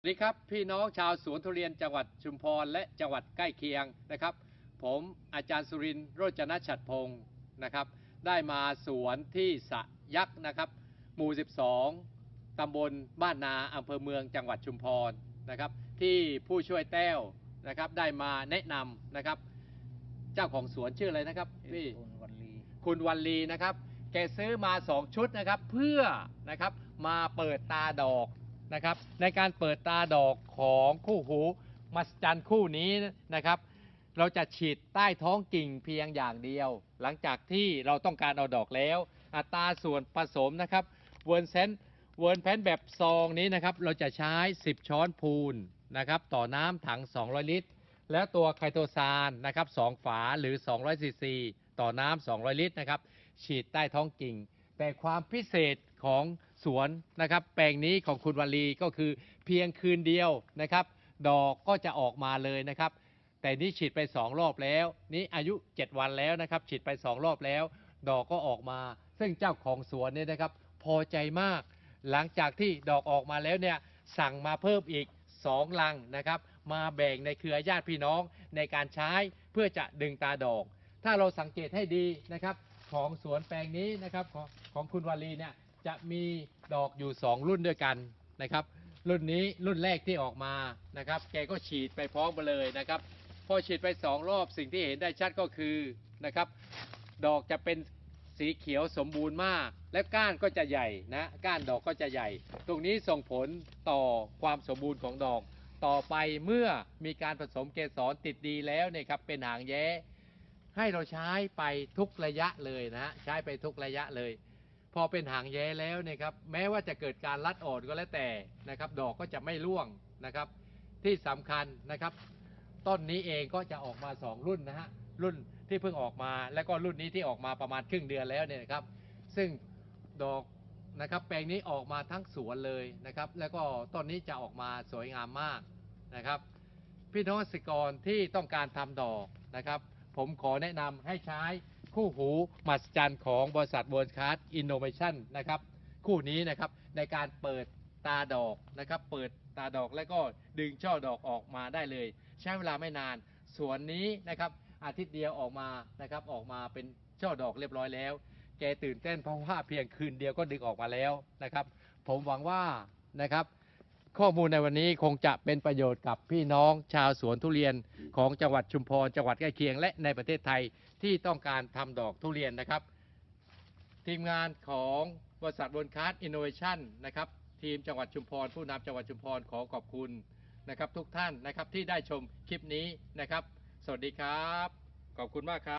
สวัสดีครับพี่น้องชาวสวนทุเรียนจังหวัดชุมพรและจังหวัดใกล้เคียงนะครับ ผมอาจารย์สุรินทร์โรจนฉัตรพงศ์นะครับ ได้มาสวนที่สะยักษ์นะครับ หมู่ 12 ตำบลบ้านนาอำเภอเมืองจังหวัดชุมพรนะครับ ที่ผู้ช่วยแต้วนะครับได้มาแนะนำนะครับ เจ้าของสวนชื่ออะไรนะครับพี่คุณวันลีคุณวันลีนะครับ แกซื้อมา 2 ชุดนะครับ เพื่อนะครับมาเปิดตาดอก นะครับ ในการเปิดตาดอกของคู่หูมัสจันคู่นี้นะครับ เราจะฉีดใต้ท้องกิ่งเพียงอย่างเดียว หลังจากที่เราต้องการเอาดอกแล้ว อัตราส่วนผสมนะครับเวิร์นเซนเวิร์นแพนแบบซองนี้นะครับ เราจะใช้ 10 ช้อนพูนนะครับต่อน้ำถัง 200 ลิตร แล้วตัวไคโตซานนะครับ2ฝาหรือ 200ซีซีต่อน้ำ200 ลิตรนะครับ ฉีดใต้ท้องกิ่ง แต่ความพิเศษ ของสวนนะครับ แปลงนี้ของคุณวลีก็คือเพียงคืนเดียวนะครับ ดอกก็จะออกมาเลยนะครับ แต่นี่ฉีดไป 2 รอบแล้ว นี่อายุ 7 วันแล้วนะครับ ฉีดไป 2 รอบแล้ว ดอกก็ออกมา ซึ่งเจ้าของสวนเนี่ยนะครับ พอใจมาก หลังจากที่ดอกออกมาแล้วเนี่ยสั่งมาเพิ่มอีก 2 ลังนะครับ มาแบ่งในเครือญาติพี่น้องในการใช้เพื่อจะดึงตาดอก ถ้าเราสังเกตให้ดีนะครับ ของสวนแปลงนี้นะครับของของคุณวลีเนี่ย จะมีดอกอยู่ 2 รุ่นด้วยกันนะครับ รุ่นนี้รุ่นแรกที่ออกมานะครับ แกก็ฉีดไปพร้อมกันเลยนะครับพอฉีดไปสองรอบสิ่งที่เห็นได้ชัดก็คือนะครับ ดอกจะเป็นสีเขียวสมบูรณ์มาก และก้านก็จะใหญ่นะก้านดอกก็จะใหญ่ ตรงนี้ส่งผลต่อความสมบูรณ์ของดอก ต่อไปเมื่อมีการผสมเกสรติดดีแล้วเนี่ยครับเป็นหางแย้ ให้เราใช้ไปทุกระยะเลยนะฮะใช้ไปทุกระยะเลย พอเป็นหางแย้แล้วเนี่ยครับแม้ว่าจะเกิดการรัดอ่อนก็แล้วแต่นะครับดอกก็จะไม่ร่วงนะครับ ที่สำคัญนะครับ ต้นนี้เองก็จะออกมา 2 รุ่นนะฮะรุ่นที่เพิ่งออกมาแล้วก็รุ่นนี้ที่ออกมาประมาณครึ่งเดือนแล้วเนี่ยนะครับ ซึ่งดอกนะครับแปลงนี้ออกมาทั้งสวนเลยนะครับ แล้วก็ต้นนี้จะออกมาสวยงามมากนะครับ พี่น้องเกษตรกรที่ต้องการทำดอกนะครับ ผมขอแนะนำให้ใช้ คู่หูมหัศจรรย์ของบริษัท World Class Innovation นะครับคู่นี้นะครับในการเปิดตาดอกนะครับเปิดตาดอกแล้วก็ดึงช่อดอกออกมาได้เลย ใช้เวลาไม่นานสวนนี้นะครับอาทิตย์เดียวออกมานะครับออกมาเป็นช่อดอกเรียบร้อยแล้ว แกตื่นเต้นเพราะว่าเพียงคืนเดียวก็ดึงออกมาแล้วนะครับ ผมหวังว่านะครับ ข้อมูลในวันนี้คงจะเป็นประโยชน์กับพี่น้องชาวสวนทุเรียนของจังหวัดชุมพร จังหวัดใกล้เคียง และในประเทศไทยที่ต้องการทำดอกทุเรียนนะครับ ทีมงานของบริษัทบนคาร์ดอินโนเวชันนะครับทีมจังหวัดชุมพร ผู้นำจังหวัดชุมพรขอขอบคุณนะครับ ทุกท่านนะครับที่ได้ชมคลิปนี้นะครับ สวัสดีครับ ขอบคุณมากครับ